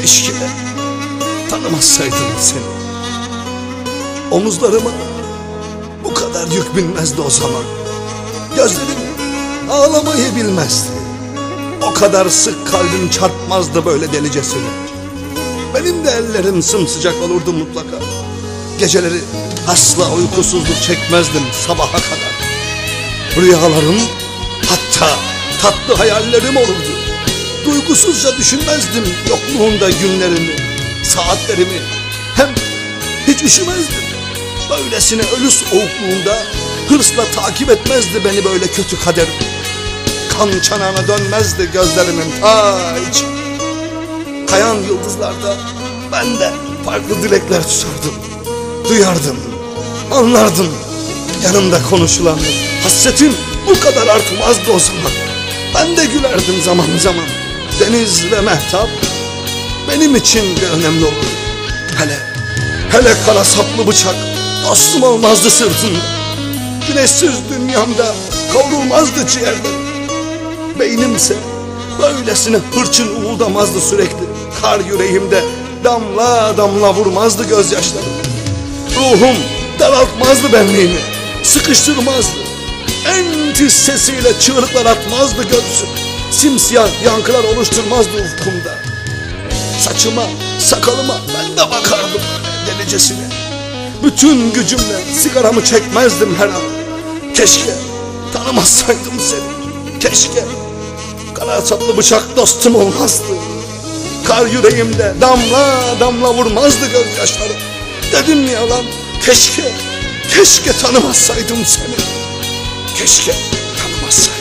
Keşke tanımasaydım seni. Omuzlarıma bu kadar yük binmezdi o zaman. Gözlerim ağlamayı bilmezdi. O kadar sık kalbim çarpmazdı böyle delicesine. Benim de ellerim sımsıcak olurdu mutlaka. Geceleri asla uykusuzluk çekmezdim sabaha kadar. Rüyalarım hatta tatlı hayallerim olurdu. Duygusuzca düşünmezdim yokluğunda günlerimi, saatlerimi. Hem hiç üşümezdim. Böylesine ölü soğukluğunda hırsla takip etmezdi beni böyle kötü kaderim. Kan çanağına dönmezdi gözlerimin ta içi. Kayan yıldızlarda ben de farklı dilekler tutardım. Duyardım, anlardım. Yanımda konuşulanı. Hasretim bu kadar artmazdı o zaman. Ben de gülerdim zaman zaman. Deniz ve mehtap benim için de önemli olurdu. Hele, hele kara saplı bıçak dostum olmazdı sırtımda. Güneşsiz dünyamda kavrulmazdı ciğerlerim. Beynimse böylesine hırçın uğuldamazdı sürekli. Kar yüreğimde damla damla vurmazdı gözyaşlarım. Ruhum daraltmazdı benliğimi, sıkıştırmazdı. En tiz sesiyle çığlıklar atmazdı göğsüm. Simsiyah yankılar oluşturmazdı ufkumda. Saçıma, sakalıma ben de bakardım delicesine. Bütün gücümle sigaramı çekmezdim her an. Keşke tanımasaydım seni. Keşke kara bıçak dostum olmazdı. Kar yüreğimde damla damla vurmazdı gözyaşlarım. Dedim mi yalan? Keşke, keşke tanımasaydım seni. Keşke tanımasaydım.